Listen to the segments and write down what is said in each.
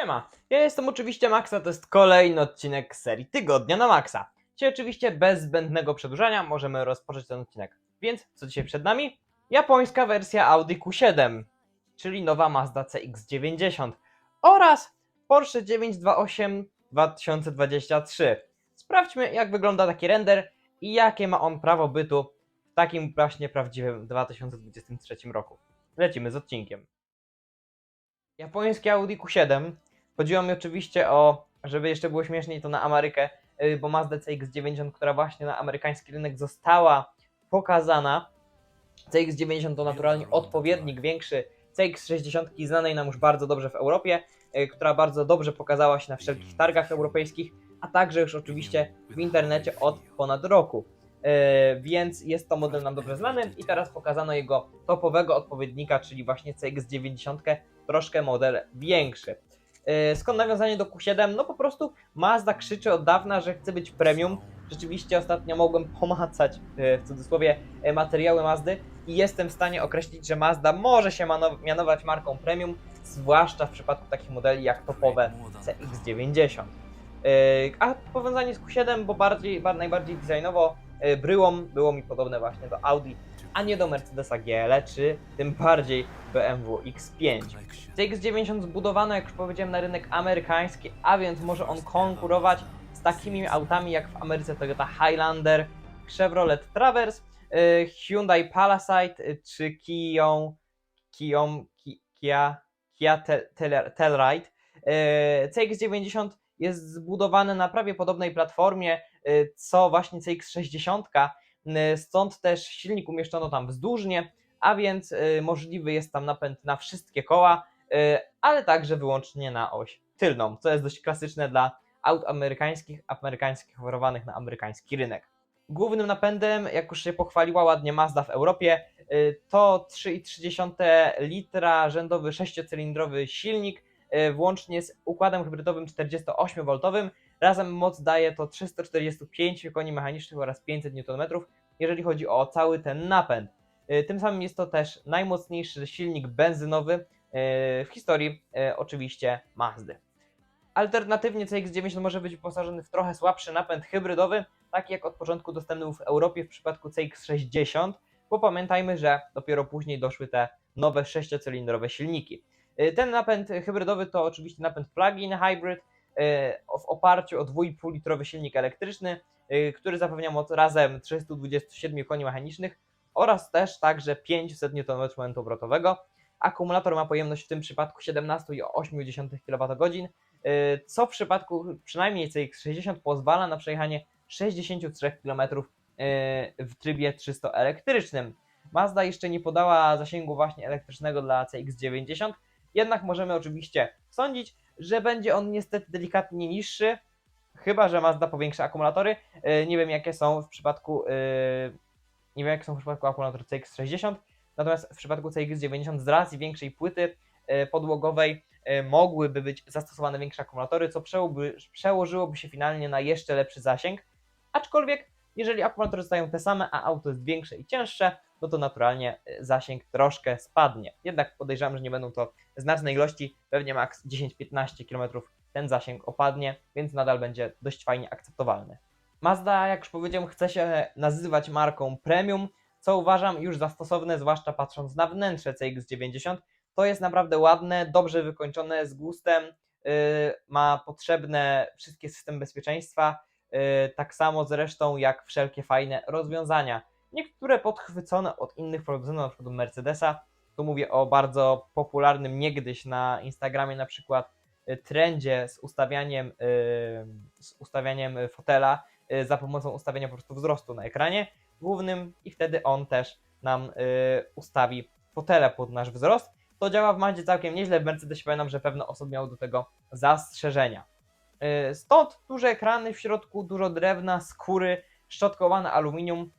Siema, ja jestem oczywiście Maxa, to jest kolejny odcinek serii Tygodnia na Maxa. Dzisiaj oczywiście bez zbędnego przedłużania możemy rozpocząć ten odcinek. Więc co dzisiaj przed nami? Japońska wersja Audi Q7, czyli nowa Mazda CX-90 oraz Porsche 928 2023. Sprawdźmy jak wygląda taki render i jakie ma on prawo bytu w takim właśnie prawdziwym 2023 roku. Lecimy z odcinkiem. Japońskie Audi Q7. Chodziło mi oczywiście o, żeby jeszcze było śmieszniej, to na Amerykę, yy, bo Mazda CX-90, która właśnie na amerykański rynek została pokazana. CX-90 to naturalnie odpowiednik większy CX-60 znanej nam już bardzo dobrze w Europie, yy, która bardzo dobrze pokazała się na wszelkich targach europejskich, a także już oczywiście w internecie od ponad roku. Yy, więc jest to model nam dobrze znany i teraz pokazano jego topowego odpowiednika, czyli właśnie CX-90, troszkę model większy. Yy, Skąd nawiązanie do Q7? No po prostu Mazda krzyczy od dawna, że chce być premium. Rzeczywiście ostatnio mogłem pomacać yy, w cudzysłowie yy, materiały Mazdy i jestem w stanie określić, że Mazda może się mianować marką premium, zwłaszcza w przypadku takich modeli jak topowe CX-90. Yy, A powiązanie z Q7, bo bardziej, ba- najbardziej designowo bryłą było mi podobne właśnie do Audi, a nie do Mercedesa GL czy tym bardziej BMW X5. CX-90 zbudowano, jak już powiedziałem, na rynek amerykański, a więc może on konkurować z takimi autami jak w Ameryce Toyota Highlander, Chevrolet Traverse, y, Hyundai Palisade y, czy Kia, Kia, Kia, Kia Tel- Tel- Telluride. Y, CX-90 jest zbudowany na prawie podobnej platformie y, co właśnie CX-60, y, stąd też silnik umieszczono tam wzdłużnie, a więc y, możliwy jest tam napęd na wszystkie koła, y, ale także wyłącznie na oś tylną, co jest dość klasyczne dla aut amerykańskich, amerykańskich oferowanych na amerykański rynek. Głównym napędem, jak już się pochwaliła ładnie Mazda w Europie, y, to 3,3 litra rzędowy sześciocylindrowy silnik, włącznie z układem hybrydowym 48V. Razem moc daje to 345 koni mechanicznych oraz 500 Nm, jeżeli chodzi o cały ten napęd. Y, Tym samym jest to też najmocniejszy silnik benzynowy y, w historii y, oczywiście Mazdy. Alternatywnie CX-90 może być wyposażony w trochę słabszy napęd hybrydowy, taki jak od początku dostępny był w Europie w przypadku CX-60, bo pamiętajmy, że dopiero później doszły te nowe sześciocylindrowe silniki. Ten napęd hybrydowy to oczywiście napęd plug-in hybrid w oparciu o 2,5 litrowy silnik elektryczny, który zapewnia moc razem 327 koni mechanicznych oraz też także 500 Nm obrotowego. Akumulator ma pojemność w tym przypadku 17,8 kWh, y, co w przypadku przynajmniej CX60 pozwala na przejechanie 63 km y, w trybie 300 elektrycznym. Mazda jeszcze nie podała zasięgu właśnie elektrycznego dla CX90, jednak możemy oczywiście sądzić, że będzie on niestety delikatnie niższy, chyba że Mazda powiększa akumulatory. Y, Nie wiem jakie są w przypadku y, nie wiem jakie są w przypadku akumulatorów CX60, natomiast w przypadku CX90 z racji większej płyty y, podłogowej mogłyby być zastosowane większe akumulatory, co przełożyłoby się finalnie na jeszcze lepszy zasięg. Aczkolwiek, jeżeli akumulatory zostają te same, a auto jest większe i cięższe, no to naturalnie zasięg troszkę spadnie. Jednak podejrzewam, że nie będą to znaczne ilości, pewnie maks 10-15 km ten zasięg opadnie, więc nadal będzie dość fajnie akceptowalny. Mazda, jak już powiedziałem, chce się nazywać marką premium, co uważam już za stosowne, zwłaszcza patrząc na wnętrze CX90. To jest naprawdę ładne, dobrze wykończone, z gustem, yy, ma potrzebne wszystkie systemy bezpieczeństwa, yy, tak samo zresztą jak wszelkie fajne rozwiązania. Niektóre podchwycone od innych producentów, przykład Mercedesa. Tu mówię o bardzo popularnym niegdyś na Instagramie na przykład trendzie z ustawianiem, yy, z ustawianiem fotela, y, za pomocą ustawienia po prostu wzrostu na ekranie głównym i wtedy on też nam y, ustawi fotele pod nasz wzrost. To działa w Mazdzie całkiem nieźle, w Mercedesie pamiętam, że pewne osoby miały do tego zastrzeżenia. Y, stąd duże ekrany w środku, dużo drewna, skóry, szczotkowane aluminium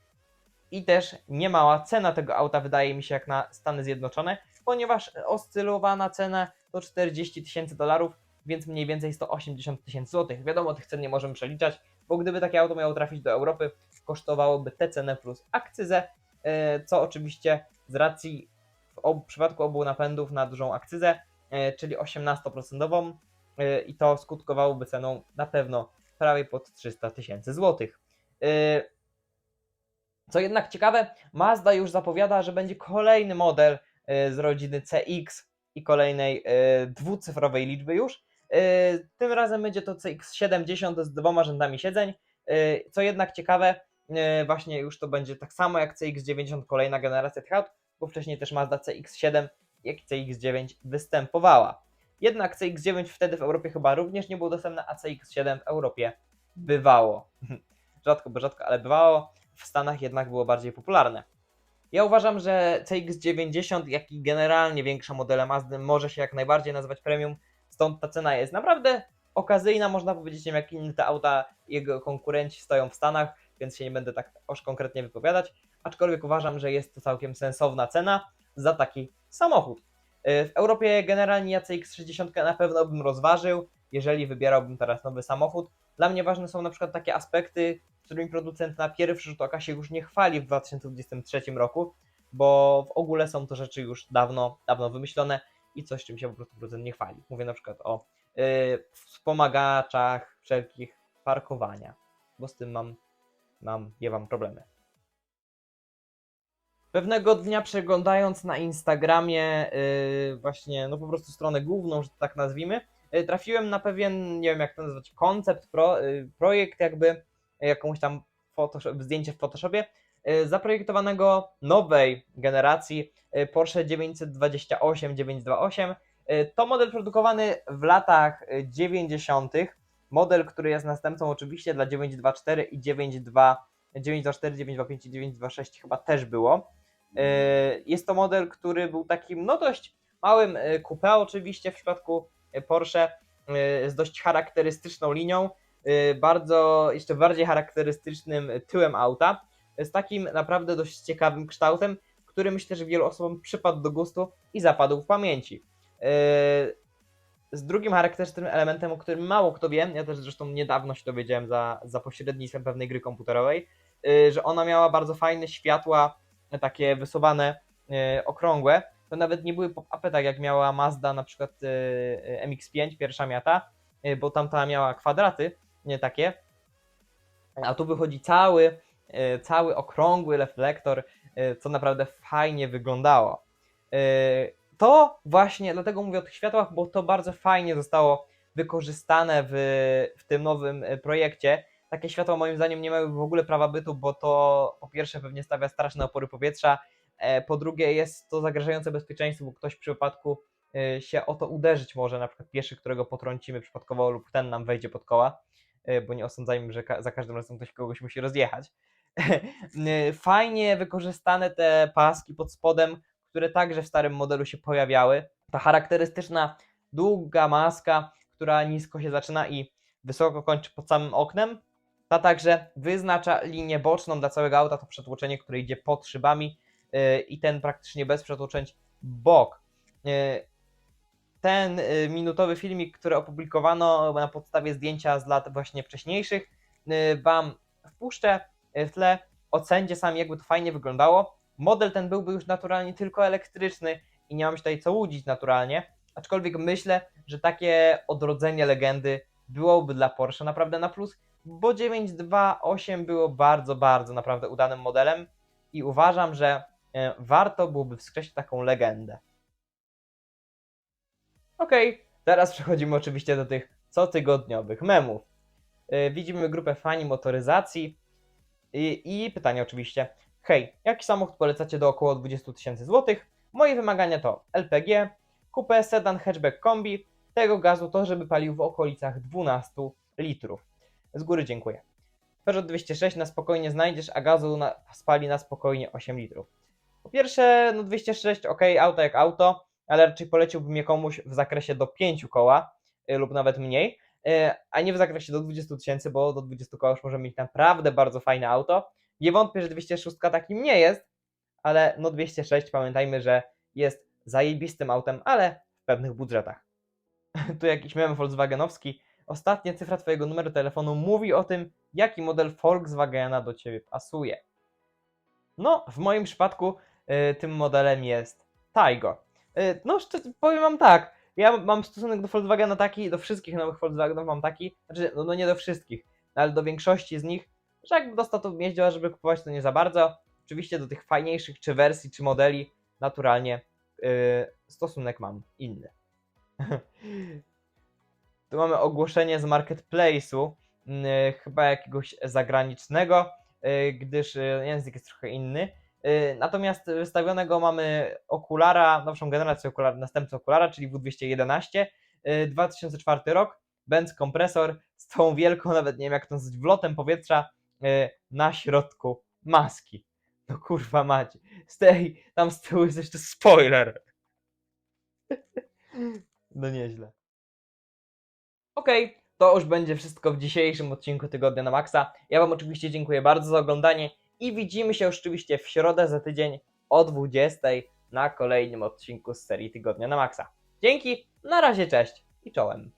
i też niemała cena tego auta wydaje mi się jak na Stany Zjednoczone, ponieważ oscylowana cena to 40 tysięcy dolarów, więc mniej więcej 180 tysięcy złotych. Wiadomo, tych cen nie możemy przeliczać, bo gdyby takie auto miało trafić do Europy, kosztowałoby tę cenę plus akcyzę, e, co oczywiście z racji w obu, przypadku obu napędów na dużą akcyzę, e, czyli 18%, y, i to skutkowałoby ceną na pewno prawie pod 300 tysięcy złotych. Co jednak ciekawe, Mazda już zapowiada, że będzie kolejny model z rodziny CX i kolejnej y, dwucyfrowej liczby już. Y, Tym razem będzie to CX70 z dwoma rzędami siedzeń. Co jednak ciekawe, właśnie już to będzie tak samo jak CX90 kolejna generacja aut, bo wcześniej też Mazda CX7 jak i CX9 występowała. Jednak CX9 wtedy w Europie chyba również nie było dostępne, a CX7 w Europie bywało. rzadko, bo rzadko, ale bywało. W Stanach jednak było bardziej popularne. Ja uważam, że CX90, jak i generalnie większe modele Mazdy może się jak najbardziej nazywać premium, stąd ta cena jest naprawdę okazyjna, można powiedzieć, nie wiem, jak inne te auta jego konkurenci stoją w Stanach, więc się nie będę tak aż konkretnie wypowiadać, aczkolwiek uważam, że jest to całkiem sensowna cena za taki samochód. Yy, W Europie generalnie ja CX60 na pewno bym rozważył, jeżeli wybierałbym teraz nowy samochód. Dla mnie ważne są na przykład takie aspekty, którymi producent na pierwszy rzut oka się już nie chwali w 2023 roku, bo w ogóle są to rzeczy już dawno, dawno wymyślone i coś, czym się po prostu producent nie chwali. Mówię na przykład o yy, wspomagaczach wszelkich parkowania, bo z tym mam, mam, miewam problemy. Pewnego dnia przeglądając na Instagramie yy, właśnie, no po prostu stronę główną, że tak nazwijmy, trafiłem na pewien, nie wiem jak to nazwać, koncept, pro, yy, projekt jakby, jakąś tam Photoshop, zdjęcie w Photoshopie, zaprojektowanego nowej generacji Porsche 928 928. Yy, To model produkowany w latach yy, 90. Model, który jest następcą oczywiście dla 924 i 92, 924, 925 i 926 chyba też było. Jest to model, który był takim no dość małym coupé oczywiście w przypadku Porsche yy, z dość charakterystyczną linią, yy, bardzo jeszcze bardziej charakterystycznym tyłem auta, z takim naprawdę dość ciekawym kształtem, który myślę, że wielu osobom przypadł do gustu i zapadł w pamięci. Yy, Z drugim charakterystycznym elementem, o którym mało kto wie, ja też zresztą niedawno się dowiedziałem za, za pośrednictwem pewnej gry komputerowej, że ona miała bardzo fajne światła, takie wysuwane, okrągłe. To nawet nie były pop-upy, tak jak miała Mazda na przykład yy, yy, MX-5, pierwsza miata, yy, bo tamta miała kwadraty, nie takie. A tu wychodzi cały, cały okrągły reflektor, co naprawdę fajnie wyglądało. To właśnie, dlatego mówię o tych światłach, bo to bardzo fajnie zostało wykorzystane w, w tym nowym y, projekcie. Takie światła moim zdaniem nie mają w ogóle prawa bytu, bo to po pierwsze pewnie stawia straszne opory powietrza, po drugie jest to zagrażające bezpieczeństwu, bo ktoś w przypadku y, się o to uderzyć może, na przykład pieszy, którego potrącimy przypadkowo lub ten nam wejdzie pod koła, y, bo nie osądzajmy, że za każdym razem ktoś kogoś musi rozjechać. Fajnie wykorzystane te paski pod spodem, które także w starym modelu się pojawiały. Ta charakterystyczna długa maska, która nisko się zaczyna i wysoko kończy pod samym oknem. Ta także wyznacza linię boczną dla całego auta, to przetłoczenie, które idzie pod szybami i ten praktycznie bez przetłoczeń bok. Yy, Ten yy, minutowy filmik, który opublikowano na podstawie zdjęcia z lat właśnie wcześniejszych, Wam wpuszczę w tle. Ocencie sami, jakby to fajnie wyglądało. Model ten byłby już naturalnie tylko elektryczny i nie mam się tutaj co łudzić naturalnie, aczkolwiek myślę, że takie odrodzenie legendy byłoby dla Porsche naprawdę na plus, bo 928 było bardzo, bardzo naprawdę udanym modelem i uważam, że e, warto byłoby wskrzesić taką legendę. Okej, teraz przechodzimy oczywiście do tych cotygodniowych memów. E, Widzimy grupę fani motoryzacji i, i pytanie oczywiście. Hej, jaki samochód polecacie do około 20 tysięcy złotych? Moje wymagania to LPG, coupé, sedan, hatchback, kombi, tego gazu to, żeby palił w okolicach 12 litrów. Z góry dziękuję. Peugeot 206 na spokojnie znajdziesz, a gazu na, spali na spokojnie 8 litrów. Po pierwsze, no 206, ok, auto jak auto, ale raczej poleciłbym je komuś w zakresie do 5 koła y, lub nawet mniej, y, a nie w zakresie do 20 tysięcy, bo do 20 koła już możemy mieć naprawdę bardzo fajne auto. Nie wątpię, że 206 takim nie jest, ale no 206 pamiętajmy, że jest zajebistym autem, ale w pewnych budżetach. tu jakiś mem Volkswagenowski. Ostatnia cyfra twojego numeru telefonu mówi o tym, jaki model Volkswagena do ciebie pasuje. No, w moim przypadku tym modelem jest Taigo. Y, no, powiem wam tak, ja mam stosunek do Volkswagena taki, do wszystkich nowych Volkswagenów mam taki, znaczy, no, no nie do wszystkich, no ale do większości z nich, że jakby dostał to jeździła, żeby kupować to nie za bardzo. Oczywiście do tych fajniejszych czy wersji, czy modeli, naturalnie yy, stosunek mam inny. tu mamy ogłoszenie z marketplace'u, yy, chyba jakiegoś zagranicznego, yy, gdyż język jest trochę inny. Yy, Natomiast wystawionego mamy okulara, nowszą generację okulara, następcę okulara, czyli W211, yy, 2004 rok, Benz kompresor z tą wielką, nawet nie wiem jak to nazwać, wlotem powietrza yy, na środku maski. No kurwa macie. Z tej, tam z tyłu jest jeszcze spoiler. No nieźle. Okej, to już będzie wszystko w dzisiejszym odcinku Tygodnia na Maxa. Ja Wam oczywiście dziękuję bardzo za oglądanie i widzimy się oczywiście w środę za tydzień o 20 na kolejnym odcinku z serii Tygodnia na Maxa. Dzięki, na razie cześć i czołem.